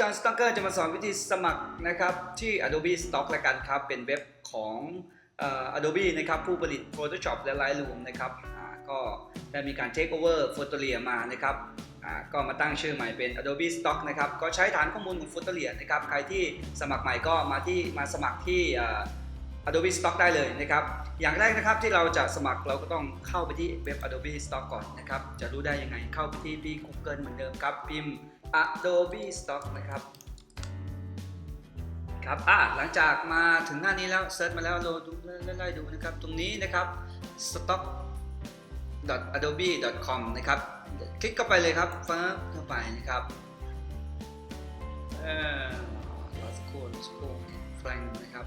จอห์นสตอกเกอร์จะมาสอนวิธีสมัครนะครับที่ Adobe Stock ละกันครับ เป็นเว็บของอ Adobe นะครับผู้ผลิต Photoshop และ Lightroom นะครับก็ได้มีการ take over Photolia มานะครับก็มาตั้งชื่อใหม่เป็น Adobe Stock นะครับ ก็ใช้ฐานข้อมูลของ Photolia นะครับ ใครที่สมัครใหม่ก็มาที่มาสมัครที่ Adobe Stock ได้เลยนะครับ อย่างแรกนะครับที่เราจะสมัครเราก็ต้องเข้าไปที่เว็บ Adobe Stock ก่อนนะครับ จะรู้ได้ยังไงเข้าไปที่ที่ Google เหมือนเดิมครับพิมพ์ Adobe Stock นะครับครับอะหลังจากมาถึงหน้านี้แล้วเซิร์ชมาแล้วเราดูไล่ๆดูนะครับ ตรงนี้นะครับ stock adobe com นะครับ คลิกเข้าไปเลยครับฟ้าเข้าไปนะครับเอ่อรอสักครู่รอสักครู่แฟรงนะครับ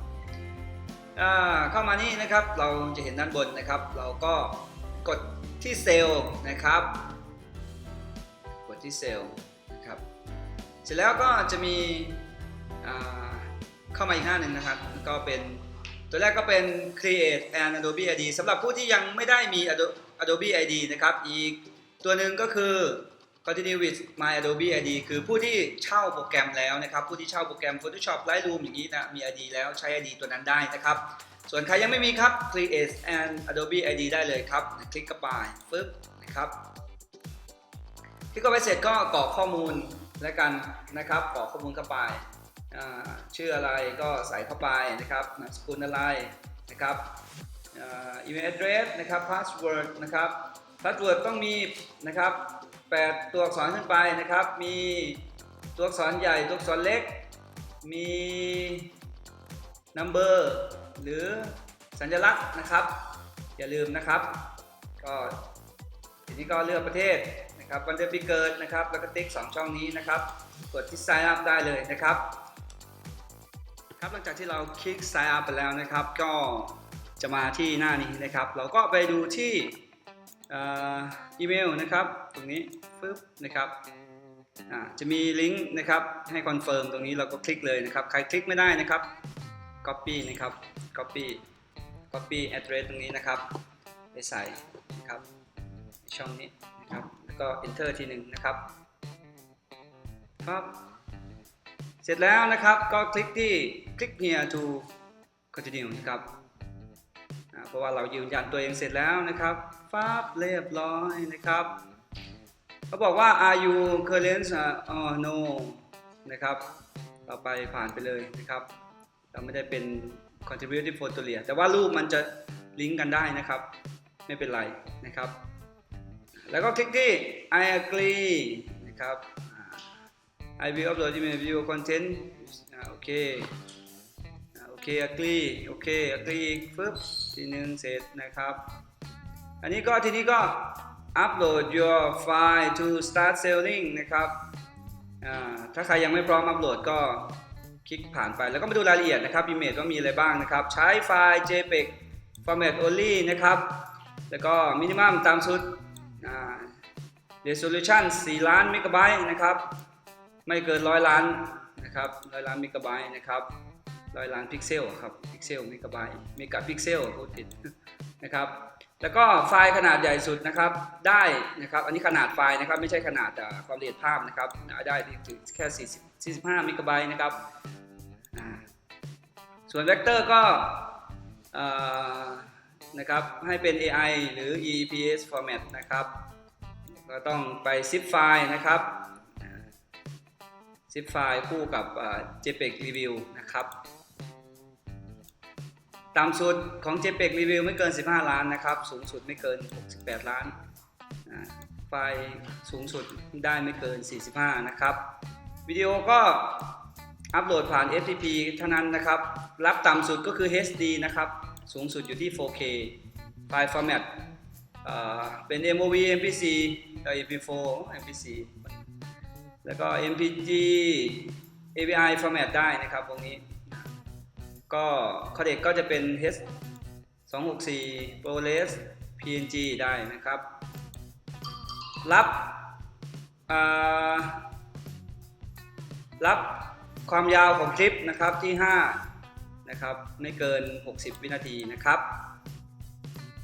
อ่าเข้ามานี่นะครับเราจะเห็นด้านบนนะครับ เราก็กดที่เซลล์นะครับ กดที่เซลล์ เสร็จแล้วก็จะมีเข้ามาอีกหน้าหนึ่งนะครับ ก็เป็นตัวแรกก็เป็น create an Adobe ID สำหรับผู้ที่ยังไม่ได้มี Ado- Adobe ID นะครับ อีกตัวหนึ่งก็คือ continue with my Adobe ID คือผู้ที่เช่าโปรแกรมแล้วนะครับ ผู้ที่เช่าโปรแกรม Photoshop Lightroom อย่างนี้นะมี ID แล้วใช้ ID ตัวนั้นได้นะครับ ส่วนใครยังไม่มีครับ create an Adobe ID ได้เลยครับ คลิกเข้าไปปึ๊บนะครับคลิกเข้าไปเสร็จก็กรอกข้อมูล แล้วกันนะครับกรอกข้อมูลเข้าไปชื่ออะไรก็ใส่เข้าไปนะครับนามสกุลอะไรนะครับอีเมล address นะครับ password นะครับ password ต้องมีนะครับ8ตัวอักษรขึ้นไปนะครับ มีตัวอักษรใหญ่ตัวอักษรเล็ก มี number หรือสัญลักษณ์นะครับ อย่าลืมนะครับ ก็ทีนี้ก็เลือกประเทศ นะครับวันเดือนปีเกิดนะครับ แล้วก็ติ๊ก 2 ช่องนี้นะครับ กดที่ sign up ได้เลยนะครับ ครับหลังจากที่เราคลิก sign up ไปแล้วนะครับ ก็จะมาที่หน้านี้นะครับ เราก็ไปดูที่อีเมลนะครับ ตรงนี้ปึ๊บนะครับจะมีลิงก์นะครับให้คอนเฟิร์มตรงนี้เราก็คลิกเลยนะครับ ใครคลิกไม่ได้นะครับ copy นะครับ copy copy address ตรงนี้นะครับ ไปใส่นะครับช่องนี้ ก็ enter ทีหนึ่งนะครับครับเสร็จแล้วนะครับก็คลิกที่ click here to continue นะครับเพราะว่าเรายืนยันตัวเองเสร็จแล้วนะครับฟ้าบเรียบร้อยนะครับเขาบอกว่า are you current or no นะครับต่อไปผ่านไปเลยนะครับ เราไม่ได้เป็น contributing photolia แต่ว่ารูปมันจะลิงก์กันได้นะครับ ไม่เป็นไรนะครับ แล้วก็คลิกที่ I agree นะครับ I will upload email video content โอเคโอเค agree โอเค agree ปึ๊บทีนึงเสร็จนะครับ อันนี้ก็ทีนี้ก็ upload your file to start selling นะครับถ้าใครยังไม่พร้อมอัปโหลดก็คลิกผ่านไปแล้วก็มาดูรายละเอียดนะครับ image ว่ามีอะไรบ้างนะครับ ใช้ไฟล์ JPEG format only นะครับ แล้วก็ minimum ตามสุด resolution 4 ล้านเมกะไบต์นะครับ ไม่เกินร้อยล้านนะครับร้อยล้านเมกะไบต์นะครับร้อยล้านพิกเซลครับพิกเซลเมกะไบต์เมกะพิกเซลพูดผิดนะครับ แล้วก็ไฟล์ขนาดใหญ่สุดนะครับ ได้นะครับ อันนี้ขนาดไฟล์นะครับ ไม่ใช่ขนาดอ่ความละเอียดภาพนะครับ ได้ถึงแค่40 45เมกะไบต์นะครับ ส่วนเวกเตอร์ก็นะครับให้เป็น AI หรือ EPS format นะครับ ก็ต้องไป zip ไฟล์นะครับซิปไฟล์คู่กับ JPEG Review นะครับต่ำสุดของ JPEG Review ไม่เกิน 15 ล้านนะครับ สูงสุดไม่เกิน 68 ล้าน ไฟล์สูงสุดได้ไม่เกิน 45 นะครับ วิดีโอก็อัปโหลดผ่าน FTP เท่านั้นนะครับ รับต่ำสุดก็คือ HD นะครับ สูงสุดอยู่ที่ 4K ไฟล์ format อ่า เป็น MOV MPC เอ่อ MP4 MPC แล้วก็ MPG API format ได้นะครับตรงนี้ ก็คอเด็กก็จะเป็น H 264 ProRes PNG ได้นะครับ รับรับความยาวของคลิปนะครับที่ 5 นะครับ ไม่เกิน 60 วินาทีนะครับ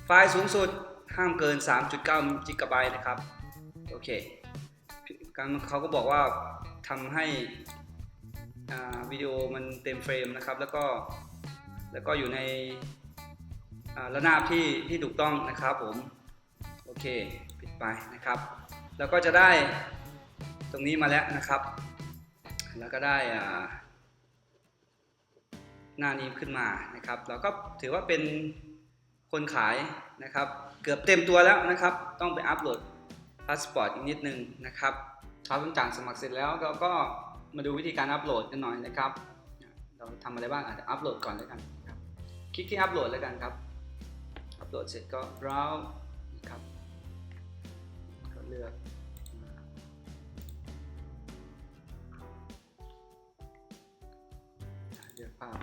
ไฟล์สูงสุด ห้ามเกิน 3.9จิกะไบต์นะครับ โอเคการเขาก็บอกว่าทำให้วิดีโอมันเต็มเฟรมนะครับ แล้วก็แล้วก็อยู่ในระนาบที่ที่ถูกต้องนะครับผม โอเค ปิดไปนะครับ แล้วก็จะได้ตรงนี้มาแล้วนะครับ แล้วก็ได้หน้านี้ขึ้นมานะครับ เราก็ถือว่าเป็นคนขาย นะครับ เกือบเต็มตัวแล้วนะครับ ต้องไปอัปโหลดพาสปอร์ตอีกนิดนึงนะครับครับหลังจากสมัครเสร็จแล้วเราก็มาดูวิธีการอัปโหลดกันหน่อยนะครับ เราทำอะไรบ้างอาจจะอัปโหลดก่อนแล้วกันครับคลิกที่อัปโหลดแล้วกันครับ อัปโหลดเสร็จก็ browse นะครับก็เลือกเลือกภาพ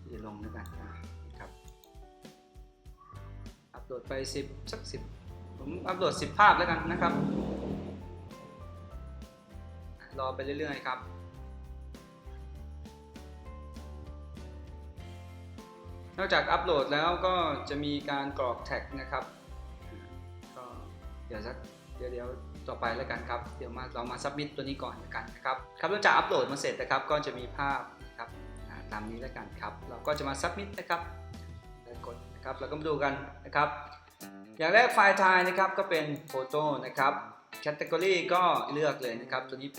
ที่จะลงแล้วกันนะ โหลดไป10สัก10ผมอัปโหลด10ภาพแล้วกันนะครับ รอไปเรื่อย ๆ ครับนอกจากอัปโหลดแล้วก็จะมีการกรอกแท็กนะครับก็เดี๋ยวสักเดี๋ยวเดี๋ยวต่อไปแล้วกันครับ เดี๋ยวมาเรามาซับมิ t ตัวนี้ก่อนแล้วกันนะครับ ครับหลังจากอัปโหลดมาเสร็จนะครับ ก็จะมีภาพนะครับตามนี้แล้วกันครับ เราก็จะมาซับมิ t นะครับกด นะครับเราก็มาดูกันนะครับ อย่างแรกไฟล์ไทยนะครับก็เป็นโฟโต้นะครับแคตตากรีก็เลือกเลยนะครับ ตัวนี้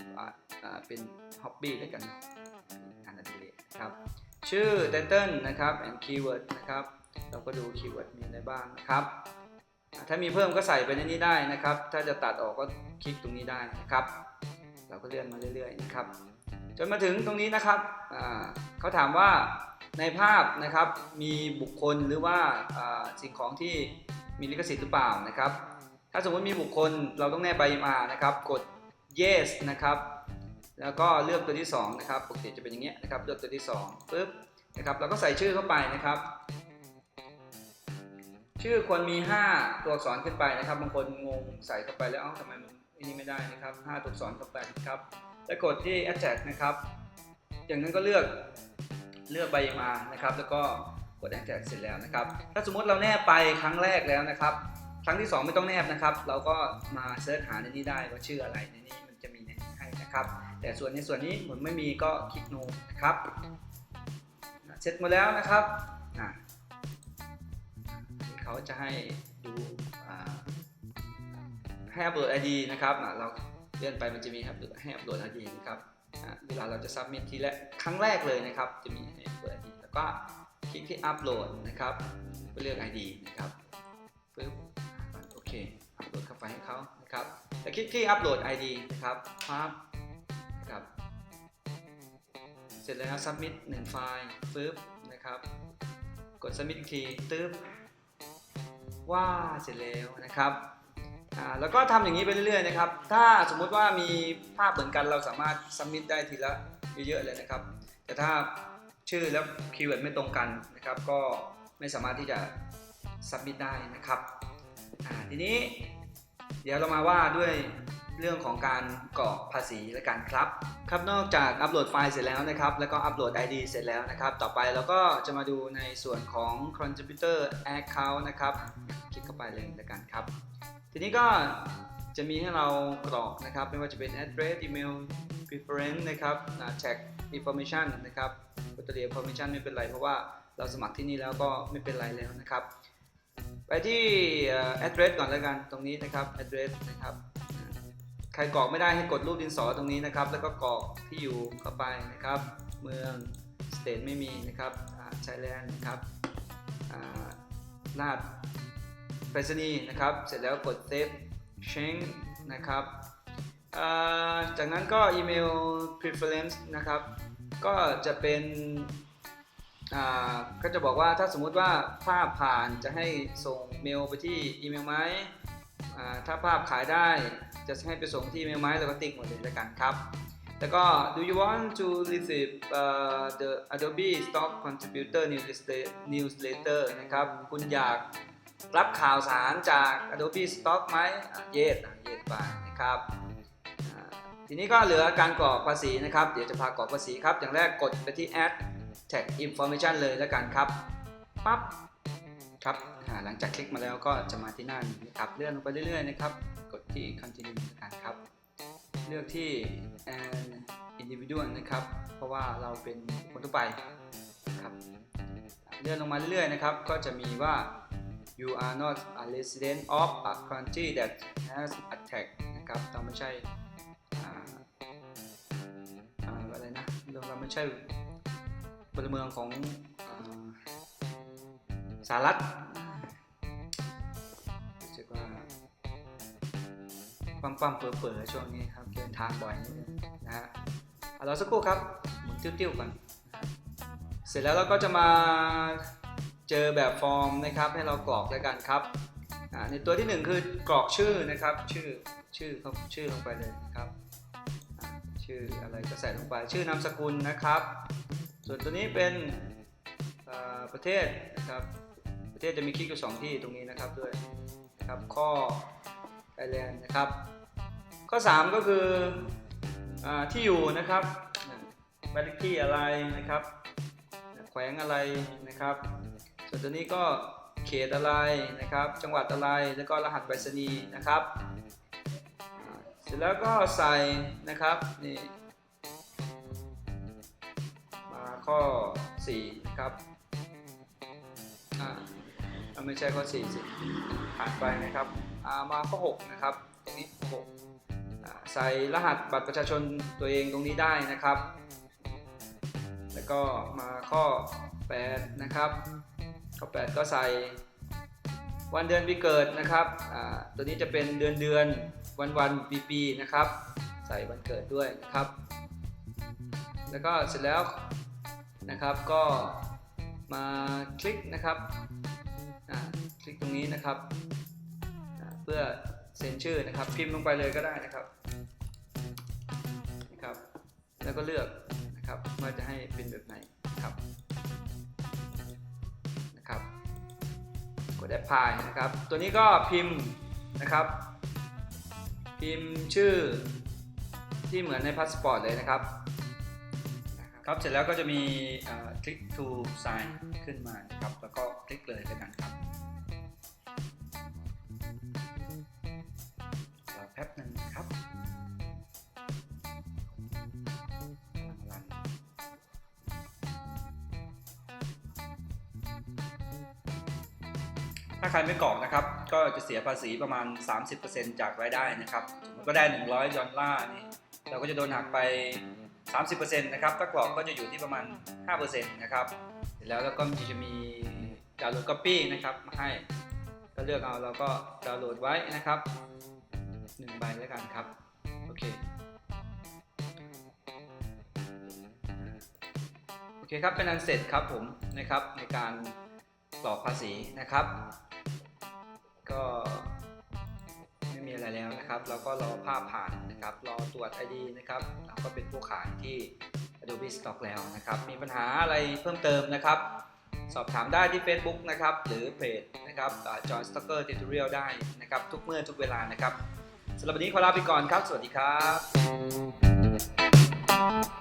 เป็นฮ็อบบี้แล้วกันเนาะงานอดิเรกนะครับชื่อ title นะครับ and keyword นะครับ เราก็ดู keyword มีอะไรบ้างนะครับ ถ้ามีเพิ่มก็ใส่ไปในนี้ได้นะครับ ถ้าจะตัดออกก็คลิกตรงนี้ได้นะครับ เราก็เลื่อนมาเรื่อยๆนะครับ จนมาถึงตรงนี้นะครับเขาถามว่าในภาพนะครับมีบุคคลหรือว่าสิ่งของที่มีลิขสิทธิ์หรือเปล่านะครับ ถ้าสมมติมีบุคคลเราต้องแนบใบมานะครับ กด yes นะครับ แล้วก็เลือกตัวที่2นะครับปกติจะเป็นอย่างเงี้ยนะครับเลือกตัวที่2ปุ๊บนะครับเราก็ใส่ชื่อเข้าไปนะครับ ชื่อควรมี 5 ตัวอักษรขึ้นไปนะครับบางคนงงใส่เข้าไปแล้วเอ้าทำไมมันอันนี้ไม่ได้นะครับ 5 ตัวอักษรเข้าไปนะครับ แล้วกดที่ attach นะครับอย่างนั้นก็เลือกเลือกใบมานะครับ แล้วก็กด attach เสร็จแล้วนะครับ ถ้าสมมติเราแนบไปครั้งแรกแล้วนะครับ ครั้งที่ 2 ไม่ต้องแนบนะครับ เราก็มาเสิร์ชหาในนี้ได้ว่าชื่ออะไรในนี้มันจะมีในนี้ให้นะครับ แต่ส่วนในส่วนนี้เหมือนไม่มีก็คลิก no นะครับ เสร็จหมดแล้วนะครับอะเขาจะให้ดูอ่าให้อัปโหลด ID นะครับเรา เลื่อนไปมันจะมีครับให้อัปโหลด ID นะครับเวลาเราจะ submit ทีละครั้งแรกเลยนะครับ จะมีให้อัปโหลด ID แล้วก็คลิกที่อัปโหลดนะครับเพื่อเลือก ID นะครับปึ๊บโอเคอัปโหลดเข้าไปให้เขานะครับแล้วคลิกที่อัปโหลด ID นะครับปั๊บนะครับเสร็จแล้ว submit 1ไฟล์ปึ๊บนะครับกด submit อีกทีตึ๊บว่าเสร็จแล้วนะครับ อ่าแล้วก็ทำอย่างนี้ไปเรื่อยๆนะครับ ถ้าสมมุติว่ามีภาพเหมือนกันเราสามารถ submit ได้ทีละเยอะๆเลยนะครับ แต่ถ้าชื่อแล้วคีย์เวิร์ดไม่ตรงกันนะครับ ก็ไม่สามารถที่จะ submit ได้นะครับอ่าทีนี้เดี๋ยวเรามาว่าด้วยเรื่องของการกรอกภาษีและกันครับ ครับนอกจากอัปโหลดไฟล์เสร็จแล้วนะครับ แล้วก็อัปโหลด ID เสร็จแล้วนะครับ ต่อไปเราก็จะมาดูในส่วนของ Contributor Account นะครับ คลิกเข้าไปเลยแล้วกันครับ ทีนี้ก็จะมีให้เรากรอกนะครับ ไม่ว่าจะเป็น address email preference นะครับอ่า tag information นะครับ battery information ไม่เป็นไร เพราะว่าเราสมัครที่นี่แล้วก็ไม่เป็นไรแล้วนะครับ ไปที่อ่อ address ก่อนแล้วกันตรงนี้นะครับ address นะครับใครกรอกไม่ได้ให้กดรูปดินสอตรงนี้นะครับ แล้วก็กรอกที่อยู่เข้าไปนะครับ เมือง state ไม่มีนะครับชายแลนด์นะครับอ่าลาด ไปรษณีย์นะครับ เสร็จแล้วกด save change นะครับ จากนั้นก็อีเมล preference นะครับ ก็จะเป็นก็จะบอกว่าถ้าสมมุติว่าภาพผ่านจะให้ส่งเมลไปที่อีเมลไหมถ้าภาพขายได้จะให้ไปส่งที่อีเมลไหมแล้วก็ติ๊กหมดเลยแล้วกันครับ แล้วก็ do you want to receive uh, the Adobe Stock Contributor newsletter นะครับ คุณอยาก รับข่าวสารจาก Adobe Stock ไหมอะ yes อะ yes ไปนะครับ ทีนี้ก็เหลือการกรอกภาษีนะครับ เดี๋ยวจะพากรอกภาษีครับ อย่างแรกกดไปที่ add tag information เลยแล้วกันครับ ปั๊บ ครับ หลังจากคลิกมาแล้วก็จะมาที่หน้านี้นะครับ เลื่อนลงไปเรื่อยๆนะครับ กดที่ continue แล้วกันครับ เลือกที่ an individual นะครับ เพราะว่าเราเป็นคนทั่วไปครับ เลื่อนลงมาเรื่อยๆนะครับ ก็จะมีว่า you are not a resident of a country that has attack นะครับเราไม่ใช่อ่าอะไรนะเราไม่ใช่พลเมืองของอ่าสหรัฐรู้สึกว่าปั๊มปั๊มเป๋อเป๋อๆช่วงนี้ครับเดินทางบ่อยนิดนึงนะฮะเอาเราสักครู่ครับหมุนติ้วๆก่อนเสร็จแล้วเราก็จะมา เจอแบบฟอร์มนะครับให้เรากรอกแล้วกันครับในตัวที่หนึ่งคือกรอกชื่อนะครับ ชื่อชื่อเขาชื่อลงไปเลยนะครับ ชื่ออะไรก็ใส่ลงไป ชื่อนามสกุลนะครับ ส่วนตัวนี้เป็นประเทศนะครับ ประเทศจะมีคลิกอยู่สองที่ตรงนี้นะครับด้วยนะครับข้อไทยแลนด์นะครับ ข้อ 3 ก็คืออที่อยู่นะครับบ้านเลขที่อะไรนะครับ แขวงอะไรนะครับ ส่วนตัวนี้ก็เขตอะไรนะครับ จังหวัดอะไร แล้วก็รหัสไปรษณีย์นะครับอ่าเสร็จแล้วก็ใส่นะครับนี่มาข้อ4นะครับอ่าไม่ใช่ข้อ4สิผ่านไปนะครับามาข้อ6นะครับตรงนี้6ใส่รหัสบัตรประชาชนตัวเองตรงนี้ได้นะครับ แล้วก็มาข้อ8นะครับ ข้อ8ก็ใส่วันเดือนปีเกิดนะครับตัวนี้จะเป็นเดือนเดือนวันวันปีปีนะครับ ใส่วันเกิดด้วยนะครับ แล้วก็เสร็จแล้วนะครับก็มาคลิกนะครับคลิกตรงนี้นะครับ เพื่อเซ็นชื่อนะครับ พิมพ์ลงไปเลยก็ได้นะครับนะครับ แล้วก็เลือกนะครับว่าจะให้เป็นแบบไหนนะครับ ดแอปพายนะครับ ตัวนี้ก็พิมพ์นะครับ พิมพ์ชื่อที่เหมือนในพาสปอร์ตเลยนะครับ ครับ เสร็จแล้วก็จะมีคลิก to sign ขึ้นมานะครับ แล้วก็คลิกเลยกันครับ ใครไม่กรอกนะครับ ก็จะเสียภาษีประมาณ 30%จากรายได้นะครับสมมติก็ได้ 100ดอลลาร์นี่เราก็จะโดนหักไป 30%นะครับ ถ้ากรอกก็จะอยู่ที่ประมาณ 5%นะครับเสร็จแล้วเราก็จะมีดาวน์โหลดก๊อปปี้นะครับมาให้ก็เลือกเอาเราก็ดาวน์โหลดไว้นะครับหนึ่งใบแล้วกันครับโอเคโอเคครับเป็นอันเสร็จครับผมนะครับในการกรอกภาษีนะครับ ก็ไม่มีอะไรแล้วนะครับ เราก็รอภาพผ่านนะครับ รอตรวจ ID นะครับเราก็เป็นผู้ขายที่ Adobe Stock แล้วนะครับ มีปัญหาอะไรเพิ่มเติมนะครับ สอบถามได้ที่ Facebook นะครับ หรือเพจนะครับจอห์นสต็อกเกอร์ Tutorial ได้นะครับ ทุกเมื่อทุกเวลานะครับสำหรับวันนี้ขอลาไปก่อนครับ สวัสดีครับ